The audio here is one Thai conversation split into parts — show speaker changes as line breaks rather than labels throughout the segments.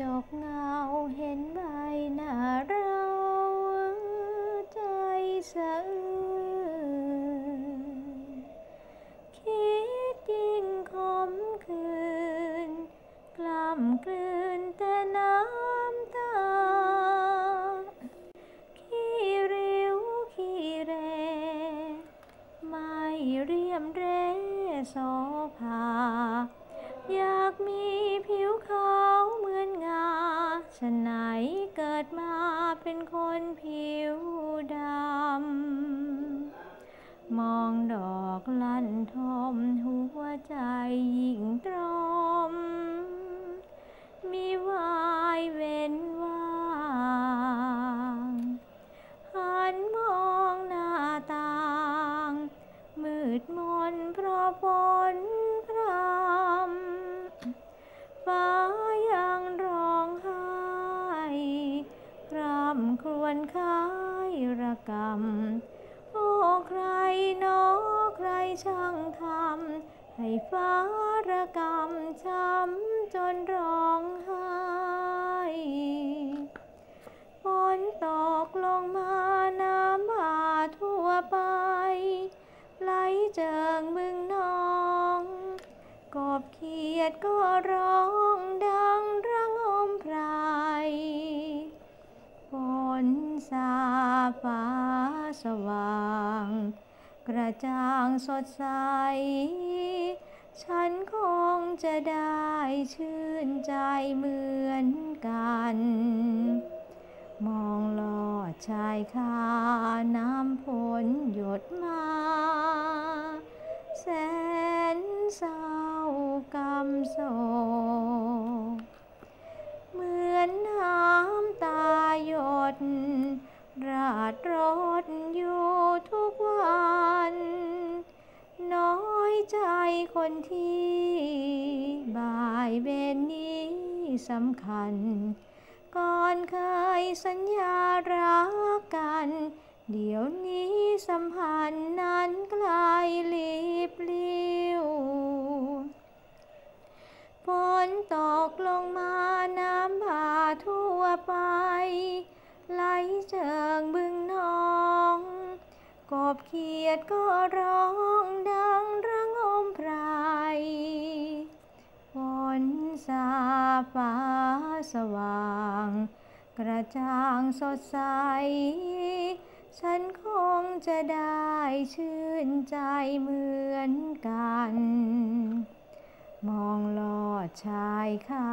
จกเงาเห็นใบหน้าเราใจสะอื้นคิดยิ่งคมคืน กล้ำกลืนแต่น้ำตา ขี้ริ้วขี้แรไม่เรียมเรโสภาอยากมีผิวขาว ฉะไหนเกิดมาเป็นคนผิวดำ มองดอกลั่นทมหัวใจยิงตรม มีวายเว้นว่างหันมองหน้าต่าง มืดมนเพราะ ระกำโอ้ใครหนอใครช่างทำให้ฟ้าระกำช้ำจนร้องไห้ฝนตกลงมาน้ำบาทั่วไป ไหลเจิงมึงนอง กบเขียดก็ สว่าง กระจ่างสดใส ฉันคงจะได้ชื่นใจเหมือนกัน มองลอดชายคาน้ำฝนหยดมา แสนเศร้ากำโศก คนที่บ่ายเบนนี้สำคัญ ก่อนเคยสัญญารักกัน เดี๋ยวนี้สัมพันธ์นั้นไกลลิบลิ้วฝนตกลงมาน้ำบาทั่วไป ไหลเจิงบึงนอง กบเขียดก็ร้องไดั สว่าง กระจ่างสดใส ฉันคงจะได้ชื่นใจเหมือนกัน มองลอดชายคา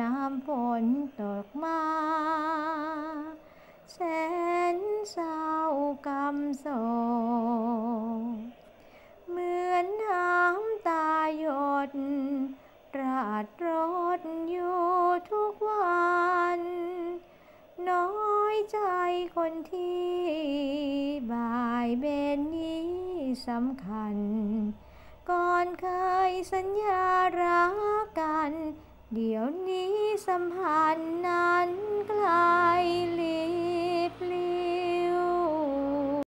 น้ำฝนตกมาแสนเศร้ากำโศ คนที่บ่ายเบนนี้สำคัญ ก่อนเคยสัญญารักกัน เดี๋ยวนี้สัมพันธ์นั้นกลา